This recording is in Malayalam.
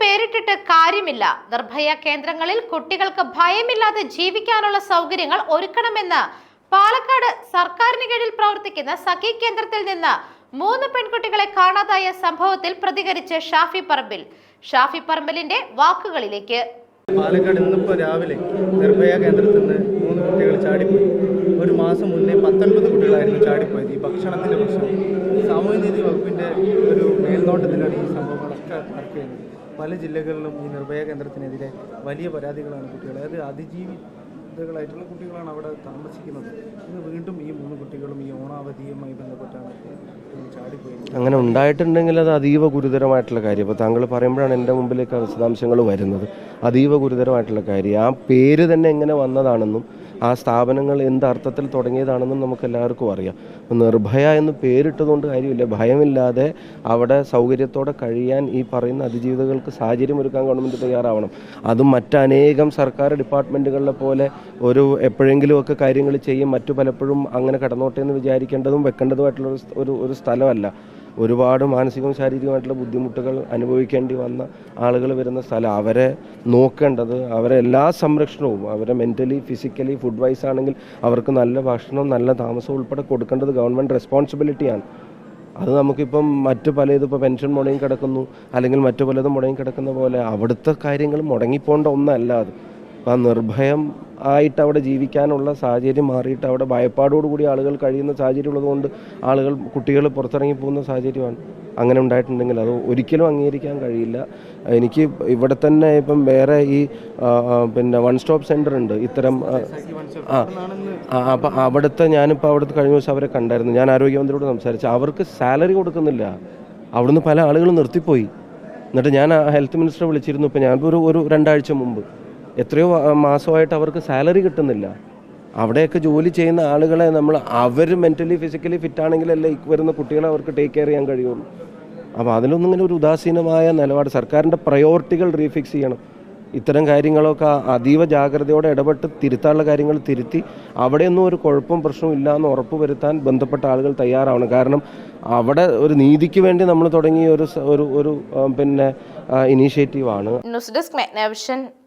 പേരിട്ടിട്ട് കാര്യമില്ല. നിർഭയ കേന്ദ്രങ്ങളിൽ കുട്ടികൾക്ക് ഭയമില്ലാതെ ജീവിക്കാനുള്ള സൗകര്യങ്ങൾ ഒരുക്കണമെന്ന് പാലക്കാട് സർക്കാരിന് കീഴിൽ പ്രവർത്തിക്കുന്ന സഖി കേന്ദ്രത്തിൽ നിന്ന് മൂന്ന് പെൺകുട്ടികളെ കാണാതായ സംഭവത്തിൽ പ്രതികരിച്ച് ഷാഫി പറമ്പിൽ. ഷാഫി പറമ്പിലിന്റെ വാക്കുകളിലേക്ക്. പാലക്കാട് ഇന്നിപ്പോൾ രാവിലെ നിർഭയ കേന്ദ്രത്തിൽ നിന്ന് മൂന്ന് കുട്ടികൾ ചാടിപ്പോയി. ഒരു മാസം മുന്നേ പത്തൊൻപത് കുട്ടികളായിരുന്നു ചാടിപ്പോയത്. ഈ ഭക്ഷണത്തിന്റെ പ്രശ്നം. സാമൂഹ്യനീതി വകുപ്പിന്റെ ഒരു മേൽനോട്ടത്തിലാണ് ഈ സംഭവങ്ങളൊക്കെ നടക്കുന്നത് പല ജില്ലകളിലും ഈ നിർഭയ കേന്ദ്രത്തിനെതിരെ വലിയ പരാതികളാണ് കുട്ടികൾ അതായത് അതിജീവിതകളായിട്ടുള്ള കുട്ടികളാണ് അവിടെ താമസിക്കുന്നത്. ഇന്ന് വീണ്ടും ഈ മൂന്ന് കുട്ടികളും അങ്ങനെ ഉണ്ടായിട്ടുണ്ടെങ്കിൽ അത് അതീവ ഗുരുതരമായിട്ടുള്ള കാര്യം. ഇപ്പോൾ താങ്കൾ പറയുമ്പോഴാണ് എന്റെ മുമ്പിലേക്ക് വിശദാംശങ്ങൾ വരുന്നത്. അതീവ ഗുരുതരമായിട്ടുള്ള കാര്യം. ആ പേര് തന്നെ എങ്ങനെ വന്നതാണെന്നും ആ സ്ഥാപനങ്ങൾ എന്ത് അർത്ഥത്തിൽ തുടങ്ങിയതാണെന്നും നമുക്ക് എല്ലാവർക്കും അറിയാം. നിർഭയ എന്ന് പേരിട്ടതുകൊണ്ട് കാര്യമില്ല. ഭയമില്ലാതെ അവിടെ സൗകര്യത്തോടെ കഴിയാൻ ഈ പറയുന്ന അതിജീവിതകൾക്ക് സാഹചര്യം ഒരുക്കാൻ ഗവൺമെന്റ് തയ്യാറാവണം. അതും മറ്റനേകം സർക്കാർ ഡിപ്പാർട്ട്മെന്റുകളിലെ പോലെ ഒരു എപ്പോഴെങ്കിലുമൊക്കെ കാര്യങ്ങൾ ചെയ്യും. മറ്റു പലപ്പോഴും അങ്ങനെ കടന്നോട്ടെ എന്ന് വിചാരിക്കേണ്ടതും വെക്കേണ്ടതുമായിട്ടുള്ള ഒരു ഒരു സ്ഥലമല്ല. ഒരുപാട് മാനസികവും ശാരീരികമായിട്ടുള്ള ബുദ്ധിമുട്ടുകൾ അനുഭവിക്കേണ്ടി വന്ന ആളുകൾ വരുന്ന സ്ഥലം. അവരെ നോക്കേണ്ടത് അവരെ എല്ലാ സംരക്ഷണവും അവരെ മെന്റലി ഫിസിക്കലി ഫുഡ് വൈസ് ആണെങ്കിൽ അവർക്ക് നല്ല ഭക്ഷണവും നല്ല താമസവും ഉൾപ്പെടെ കൊടുക്കേണ്ടത് ഗവൺമെന്റ് റെസ്പോൺസിബിലിറ്റിയാണ് അത് നമുക്കിപ്പം മറ്റു പലതും ഇപ്പോൾ പെൻഷൻ മുടങ്ങി കിടക്കുന്നു അല്ലെങ്കിൽ മറ്റു പലതും മുടങ്ങി കിടക്കുന്ന പോലെ അവിടുത്തെ കാര്യങ്ങൾ മുടങ്ങിപ്പോണ്ട ഒന്നല്ല അത്. ആ നിർഭയം ആയിട്ട് അവിടെ ജീവിക്കാനുള്ള സാഹചര്യം മാറിയിട്ട് അവിടെ ഭയപ്പാടോടുകൂടി ആളുകൾ കഴിയുന്ന സാഹചര്യം ഉള്ളതുകൊണ്ട് ആളുകൾ കുട്ടികൾ പുറത്തിറങ്ങി പോകുന്ന സാഹചര്യമാണ് അങ്ങനെ ഉണ്ടായിട്ടുണ്ടെങ്കിൽ. അത് ഒരിക്കലും അംഗീകരിക്കാൻ കഴിയില്ല. എനിക്ക് ഇവിടെ തന്നെ ഇപ്പം വേറെ ഈ പിന്നെ വൺ സ്റ്റോപ്പ് സെന്റർ ഉണ്ട്. ഇത്തരം ആ, അപ്പം അവിടുത്തെ ഞാനിപ്പോൾ അവിടുത്തെ കഴിഞ്ഞ ദിവസം അവരെ കണ്ടായിരുന്നു. ഞാൻ ആരോഗ്യമന്ത്രിയോട് സംസാരിച്ചു. അവർക്ക് സാലറി കൊടുക്കുന്നില്ല. അവിടുന്ന് പല ആളുകളും നിർത്തിപ്പോയി. എന്നിട്ട് ഞാൻ ഹെൽത്ത് മിനിസ്റ്ററെ വിളിച്ചിരുന്നു. ഇപ്പോൾ ഞാനിപ്പോൾ ഒരു ഒരു രണ്ടാഴ്ച മുമ്പ്. എത്രയോ മാസമായിട്ട് അവർക്ക് സാലറി കിട്ടുന്നില്ല. അവിടെയൊക്കെ ജോലി ചെയ്യുന്ന ആളുകളെ നമ്മൾ അവർ മെന്റലി ഫിസിക്കലി ഫിറ്റാണെങ്കിലല്ലേ ഈ വരുന്ന കുട്ടികളെ അവർക്ക് ടേക്ക് കെയർ ചെയ്യാൻ കഴിയുള്ളൂ. അപ്പോൾ അതിലൊന്നും ഇങ്ങനെ ഒരു ഉദാസീനമായ നിലപാട് സർക്കാരിന്റെ പ്രയോറിറ്റികൾ റീഫിക്സ് ചെയ്യണം. ഇത്തരം കാര്യങ്ങളൊക്കെ അതീവ ജാഗ്രതയോടെ ഇടപെട്ട് തിരുത്താനുള്ള കാര്യങ്ങൾ തിരുത്തി അവിടെയൊന്നും ഒരു കുഴപ്പം പ്രശ്നവും ഇല്ല എന്ന് ഉറപ്പ് വരുത്താൻ ബന്ധപ്പെട്ട ആളുകൾ തയ്യാറാവണം. കാരണം അവിടെ ഒരു നീതിക്ക് വേണ്ടി നമ്മൾ തുടങ്ങിയ ഒരു ഒരു പിന്നെ ഇനീഷ്യേറ്റീവാണ് ന്യൂസ്